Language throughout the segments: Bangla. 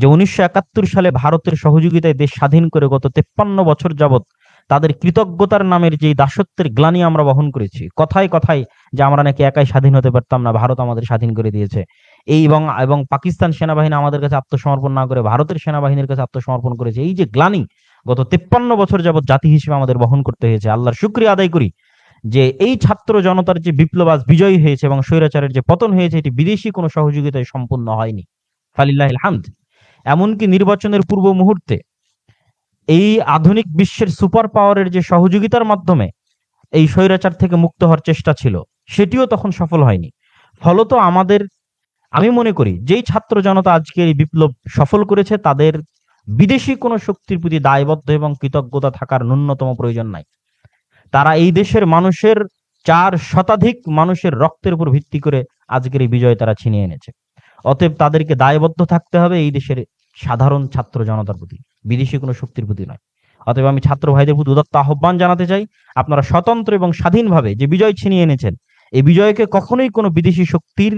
যে উনিশশো একাত্তর সালে ভারতের সহযোগিতায় দেশ স্বাধীন করে গত তেপ্পান্ন বছর যাবৎ তাদের কৃতজ্ঞতার নামের যে দাসত্বের গ্লানি আমরা বহন করেছি, কথায় কথায় যে আমরা নাকি একাই স্বাধীন হতে পারতাম না, ভারত আমাদের স্বাধীন করে দিয়েছে। এই এবং এবং পাকিস্তান সেনাবাহিনী আমাদের কাছে আত্মসমর্পণ না করে ভারতের সেনাবাহিনীর কাছে আত্মসমর্পণ করেছে, এই যে গ্লানি গত তেপ্পান্ন বছর যাবৎ জাতি হিসেবে আমাদের বহন করতে হয়েছে। আল্লাহর শুক্রিয়া আদায় করি যে এই ছাত্র জনতার যে বিপ্লব আজ বিজয়ী হয়েছে এবং স্বৈরাচারের যে পতন হয়েছে, এটি বিদেশি কোনো সহযোগিতায় সম্পূর্ণ হয়নি। ফালিল্লাহিল হামদ। এমনকি নির্বাচনের পূর্ব মুহূর্তে এই আধুনিক বিশ্বের সুপার পাওয়ারের যে সহযোগিতার মাধ্যমে এই স্বৈরাচার থেকে মুক্ত হওয়ার চেষ্টা ছিল, সেটিও তখন সফল হয়নি। ফলত আমাদের, আমি মনে করি, যেই ছাত্র জনতা আজকের এই বিপ্লব সফল করেছে, তাদের বিদেশি কোনো শক্তির প্রতি দায়বদ্ধ এবং কৃতজ্ঞতা থাকার ন্যূনতম প্রয়োজন নাই। তারা এই দেশের মানুষের চার শতাধিক মানুষের রক্তের উপর ভিত্তি করে আজকের এই বিজয় তারা ছিনিয়ে এনেছে। অতএব তাদেরকে দায়বদ্ধ থাকতে হবে, এই দেশের সাধারণ ছাত্র জনতার প্রতি, বিদেশি কোনো শক্তির প্রতি নয়। অতএব আমি ছাত্র ভাইদের প্রতি উদত্ত আহ্বান জানাতে চাই, আপনারা স্বতন্ত্র এবং স্বাধীনভাবে যে বিজয় ছিনিয়ে এনেছেন, এই বিজয়কে কখনোই কোনো বিদেশি শক্তির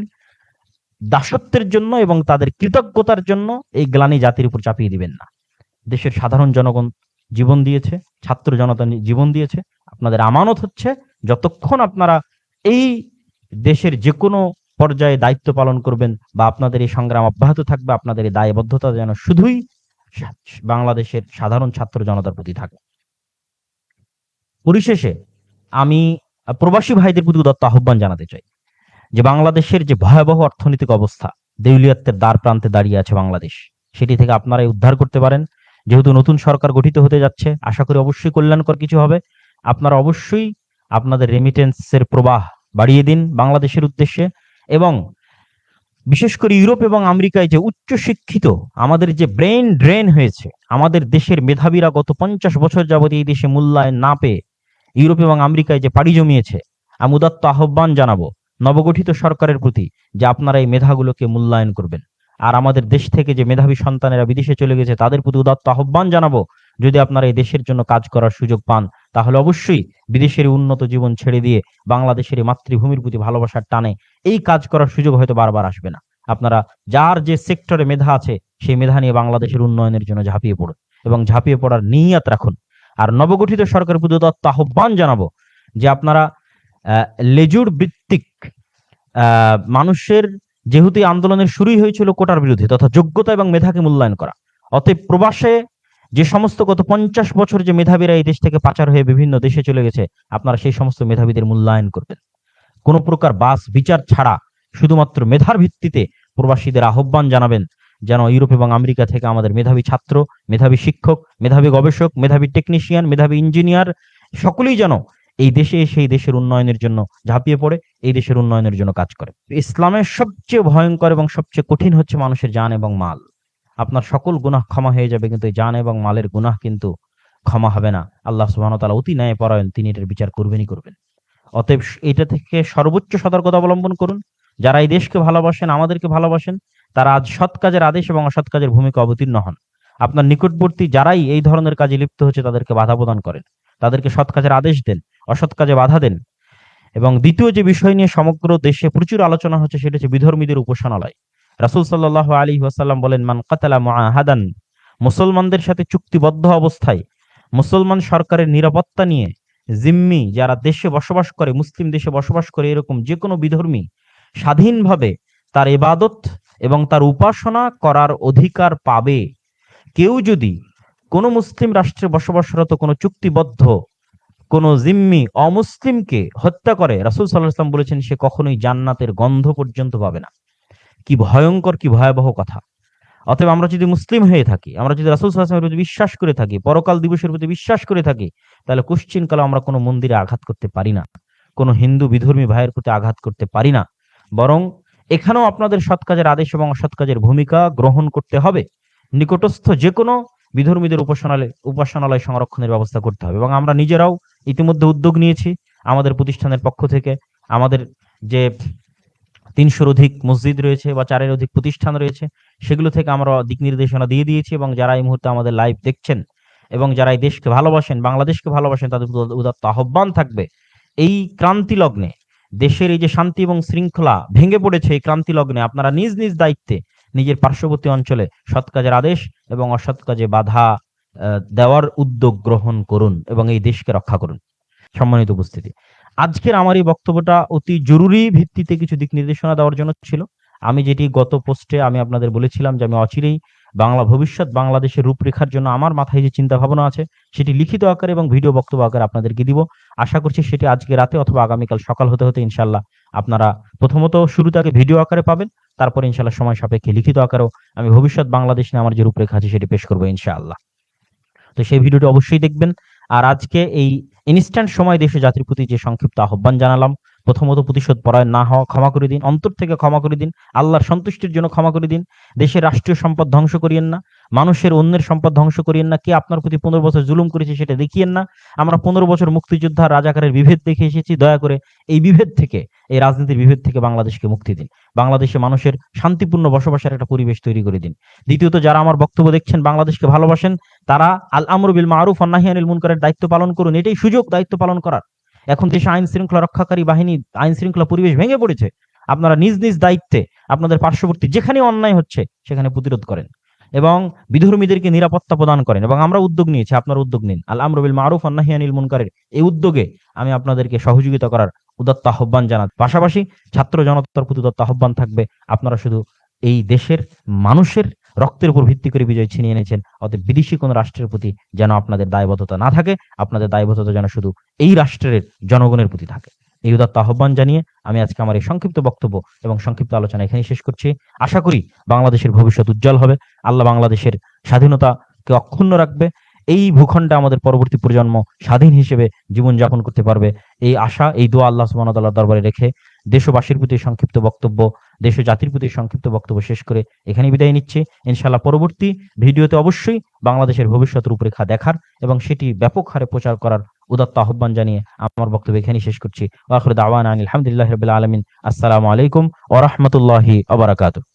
দাসত্বের জন্য এবং তাদের কৃতজ্ঞতার জন্য এই গ্লানি জাতির উপর চাপিয়ে দিবেন না। দেশের সাধারণ জনগণ জীবন দিয়েছে, ছাত্র জনতা জীবন দিয়েছে, আপনাদের আমানত হচ্ছে, যতক্ষণ আপনারা এই দেশের যে কোনো পর্যায়ে দায়িত্ব পালন করবেন বা আপনাদের এই সংগ্রাম অব্যাহত থাকবে, আপনাদের এই দায়বদ্ধতা যেন শুধুই বাংলাদেশের সাধারণ ছাত্র জনতার প্রতি থাকে পরিশেষে আমি প্রবাসী ভাইদের প্রতি উদত্ত আহ্বান জানাতে চাই যে বাংলাদেশের যে ভয়াবহ অর্থনৈতিক অবস্থা, দেউলিয়াত্বের দ্বার প্রান্তে দাঁড়িয়ে আছে বাংলাদেশ। সেটি থেকে আপনারা এই উদ্ধার করতে পারেন। যেহেতু নতুন সরকার গঠিত হতে যাচ্ছে, আশা করি অবশ্যই কল্যাণকর কিছু হবে। আপনারা অবশ্যই আপনাদের রেমিটেন্সের প্রবাহ বাড়িয়ে দিন বাংলাদেশের উদ্দেশ্যে। এবং বিশেষ করে ইউরোপ এবং আমেরিকায় যে উচ্চ শিক্ষিত আমাদের যে ব্রেন ড্রেন হয়েছে, আমাদের দেশের মেধাবীরা গত পঞ্চাশ বছর যাবত এই দেশে মূল্যায়ন না পেয়ে ইউরোপ এবং আমেরিকায় যে পাড়ি জমিয়েছে, আমি উদাত্ত আহ্বান জানাব নবগঠিত সরকারের প্রতি যে আপনারা এই মেধাগুলোকে মূল্যায়ন করবেন। আর আমাদের দেশ থেকে যে মেধাবী সন্তানেরা বিদেশে চলে গেছে, তাদের প্রতি উদাত্ত আহ্বান জানাব যদি আপনারা এই দেশের জন্য কাজ করার সুযোগ পান, তাহলে অবশ্যই বিদেশের উন্নত জীবন ছেড়ে দিয়ে বাংলাদেশের মাতৃভূমির প্রতি ভালোবাসার টানে এই কাজ করার সুযোগ হয়তো বারবার আসবে না। আপনারা যার যে সেক্টরে মেধা আছে, সেই মেধা নিয়ে বাংলাদেশের উন্নয়নের জন্য ঝাঁপিয়ে পড়ুন এবং ঝাঁপিয়ে পড়ার নিয়াত রাখুন। আর নবগঠিত সরকারের প্রতি উদাত্ত আহ্বান জানাব যে আপনারা লেজুর ভিত্তিক মানুষের যেহেতু আন্দোলনের শুরুই হয়েছিল কোটার বিরুদ্ধে, তথা যোগ্যতা এবং মেধাকে মূল্যায়ন করা, অতএব প্রবাসে যে সমস্ত গত পঞ্চাশ বছর যে মেধাবীরা এই দেশ থেকে পাচার হয়ে বিভিন্ন দেশে চলে গেছে, আপনারা সেই সমস্ত মেধাবীদের মূল্যায়ন করবেন। কোনো প্রকার বাস বিচার ছাড়া শুধুমাত্র মেধার ভিত্তিতে প্রবাসীদের আহ্বান জানাবেন যেন ইউরোপ এবং আমেরিকা থেকে আমাদের মেধাবী ছাত্র, মেধাবী শিক্ষক, মেধাবী গবেষক, মেধাবী টেকনিশিয়ান, মেধাবী ইঞ্জিনিয়ার, সকলেই যেন এই দেশে সেই দেশের উন্নয়নের জন্য ঝাঁপিয়ে পড়ে, এই দেশের উন্নয়নের জন্য কাজ করে। ইসলামের সবচেয়ে ভয়ঙ্কর এবং সবচেয়ে কঠিন হচ্ছে মানুষের যান এবং মাল। আপনার সকল গুনাহ ক্ষমা হয়ে যাবে কিন্তু জান এবং মালের গুনাহ কিন্তু ক্ষমা হবে না। আল্লাহ সুবহানাহু ওয়া তাআলা অতি ন্যায় পরায়ণ তিনি এটার বিচার করবেনই করবেন। অতএব এটা থেকে সর্বোচ্চ সতর্কতা অবলম্বন করুন। যারা এই দেশকে ভালোবাসেন, আমাদেরকে ভালোবাসেন, তারা আজ সৎ কাজের আদেশ এবং অসৎ কাজের ভূমিকা অবতীর্ণ হন। আপনার নিকটবর্তী যারাই এই ধরনের কাজে লিপ্ত হচ্ছে, তাদেরকে বাধা প্রদান করেন। তাদেরকে সৎ কাজের আদেশ দেন, অসৎ কাজে বাধা দেন। এবং দ্বিতীয় যে বিষয় নিয়ে সমগ্র দেশে প্রচুর আলোচনা হচ্ছে, সেটা হচ্ছে বিধর্মীদের উপাসনালয়। রাসূল সাল্লাহ আলী ওয়াসাল্লাম বলেন, মান কাতালা মুআহাদান মুসলমানদের সাথে চুক্তিবদ্ধ অবস্থায় মুসলমান সরকারের নিরাপত্তা নিয়ে জিম্মি যারা দেশে বসবাস করে, মুসলিম দেশে বসবাস করে, এরকম যে কোনো বিধর্মী স্বাধীনভাবে তার এবাদত এবং তার উপাসনা করার অধিকার পাবে। কেউ যদি কোনো মুসলিম রাষ্ট্রে বসবাসরত, কোনো চুক্তিবদ্ধ, কোনো জিম্মি অমুসলিমকে হত্যা করে, রাসূল সাল্লাল্লাহু আলাইহি ওয়াসাল্লাম বলেছেন, সে কখনোই জান্নাতের গন্ধ পর্যন্ত পাবে না। কি ভয়ঙ্কর, কি ভয়াবহ কথা। অতএব আমরা যদি মুসলিম হয়ে থাকি, আমরা যদি রাসূল ওয়াসাল্লামের প্রতি বিশ্বাস করে থাকি, পরকাল দিবসের প্রতি বিশ্বাস করে থাকি, তাহলে কুশ্চিন কালে আমরা কোনো মন্দিরে আঘাত করতে পারি না। কোনো হিন্দু বিধর্মী ভাইয়ের প্রতি আঘাত করতে পারি না। বরং এখানেও আপনাদের সৎ কাজের আদেশ এবং অসৎ কাজের ভূমিকা গ্রহণ করতে হবে। নিকটস্থ যে কোনো বিধর্মীদের উপাসনালয় উপাসনালয় সংরক্ষণের ব্যবস্থা করতে হবে। এবং আমরা নিজেরাও ইতিমধ্যে উদ্যোগ নিয়েছি আমাদের প্রতিষ্ঠানের পক্ষ থেকে, আমাদের যে তিনশোর অধিক মসজিদ রয়েছে বা চারের অধিক প্রতিষ্ঠান রয়েছে, সেগুলো থেকে আমরা দিক নির্দেশনা দিয়ে দিয়েছি এবং যারা এই মুহূর্তে আমাদের লাইভ দেখছেন এবং যারা এই দেশকে ভালোবাসেন, বাংলাদেশকে ভালোবাসেন, তাদের উদাত্ত আহ্বান থাকবে, এই ক্রান্তি লগ্নে দেশের এই যে শান্তি এবং শৃঙ্খলা ভেঙে পড়েছে এই ক্রান্তি লগ্নে আপনারা নিজ নিজ দায়িত্বে নিজের পার্শ্ববর্তী অঞ্চলে সৎ কাজের আদেশ এবং অসৎ কাজে বাধা দেওয়ার উদ্যোগ গ্রহণ করুন এবং এই দেশকে রক্ষা করুন। সম্মানিত উপস্থিতি। আজকের আমার এই বক্তব্যটা অতি জরুরি ভিত্তিতে কিছু দিক নির্দেশনা দেওয়ার জন্য ছিল। আমি যেটি গত পোস্টে আমি আপনাদের বলেছিলাম যে আমি অচিরেই বাংলা ভবিষ্যৎ, বাংলাদেশের রূপরেখার জন্য আমার মাথায় যে চিন্তা ভাবনা আছে, সেটি লিখিত আকারে এবং ভিডিও বক্তব্য আকারে আপনাদেরকে দিব। আশা করছি সেটি আজকে রাতে অথবা আগামীকাল সকাল হতে হতে ইনশাল্লাহ আপনারা প্রথমত শুরুতে আগে ভিডিও আকারে পাবেন, তারপর ইনশাল্লাহ সময় সাপেক্ষে লিখিত আকারেও আমি ভবিষ্যৎ, বাংলাদেশ নিয়ে আমার যে রূপরেখা আছে সেটি পেশ করব ইনশাআল্লাহ। তো সেই ভিডিওটি অবশ্যই দেখবেন। আর আজকে এই ইনস্ট্যান্ট সময় দেশে জাতির প্রতি যে সংক্ষিপ্ত আহ্বান জানালাম প্রথমত প্রতিশোধ পরায়ণ না হওয়া, ক্ষমা করে দিন। অন্তর থেকে ক্ষমা করে দিন। আল্লাহর সন্তুষ্টির জন্য ক্ষমা করে দিন। দেশের রাষ্ট্রীয় সম্পদ ধ্বংস করিয়েন না। মানুষের অন্যের সম্পদ ধ্বংস করিয়েন না। কে আপনার প্রতি পনেরো বছর জুলুম করেছে সেটা দেখিয়েন না। আমরা পনেরো বছর মুক্তিযোদ্ধা রাজাকারের বিভেদ দেখে এসেছি। দয়া করে এই বিভেদ থেকে, এই রাজনীতির বিভেদ থেকে বাংলাদেশকে মুক্তি দিন। বাংলাদেশে মানুষের শান্তিপূর্ণ বসবাসের একটা পরিবেশ তৈরি করে দিন। দ্বিতীয়ত, যারা আমার বক্তব্য দেখছেন, বাংলাদেশকে ভালোবাসেন, তারা আল আমর বিল মারুফ অন্নাহিয়ানিল মুনকারের দায়িত্ব পালন করুন। এটাই সুযোগ দায়িত্ব পালন করার। এখন দেশে আইন শৃঙ্খলা রক্ষাকারী বাহিনী, আইন শৃঙ্খলা পরিবেশ ভেঙে পড়েছে। আপনারা নিজ নিজ দায়িত্বে আপনাদের পার্শ্ববর্তী যেখানে অন্যায় হচ্ছে, সেখানে প্রতিরোধ করেন এবং বিধর্মীদেরকে নিরাপত্তা প্রদান করেন এবং আমরা উদ্যোগ নিয়েছি, আপনার উদ্যোগ নিন। আল আমরবিল মারুফ অন্নাহিয়ানিল মুনকারের এই উদ্যোগে আমি আপনাদেরকে সহযোগিতা করার উদত্ত আহ্বান জানাত পাশাপাশি ছাত্র জনতার প্রতি উদত্ত আহ্বান থাকবে, আপনারা শুধু এই দেশের মানুষের রক্তের উপর ভিত্তি করে বিজয় ছিনিয়ে এনেছেন। অতএব বিদেশি কোন রাষ্ট্রের প্রতি যেন আপনাদের দায়বদ্ধতা না থাকে, আপনাদের দায়বদ্ধতা যেন শুধু এই রাষ্ট্রের জনগণের প্রতি থাকে। এই উদাত্ত আহ্বান জানিয়ে আমি আজকে আমার এই সংক্ষিপ্ত বক্তব্য এবং সংক্ষিপ্ত আলোচনা এখানেই শেষ করছি। আশা করি বাংলাদেশের ভবিষ্যৎ উজ্জ্বল হবে। আল্লাহ বাংলাদেশের স্বাধীনতাকে অক্ষুণ্ণ রাখবে। এই ভূখণ্ডে আমাদের পরবর্তী প্রজন্ম স্বাধীন হিসেবে জীবনযাপন করতে পারবে। এই আশা, এই দোয়া আল্লাহ সুবহানাহু দরবারে রেখে দেশবাসীর প্রতি সংক্ষিপ্ত বক্তব্য, দেশ জাতির প্রতি সংক্ষিপ্ত বক্তব্য শেষ করে এখানে বিদায় নিচ্ছে। ইনশাল্লাহ পরবর্তী ভিডিওতে অবশ্যই বাংলাদেশের ভবিষ্যৎ রূপরেখা দেখার এবং সেটি ব্যাপক হারে প্রচার করার উদাত্ত আহ্বান জানিয়ে আমার বক্তব্য এখানেই শেষ করছি। আলহামদুলিল্লাহ আলামিন। আসসালামু আলাইকুম ওয়া রাহমাতুল্লাহি ওয়া বারাকাতুহু।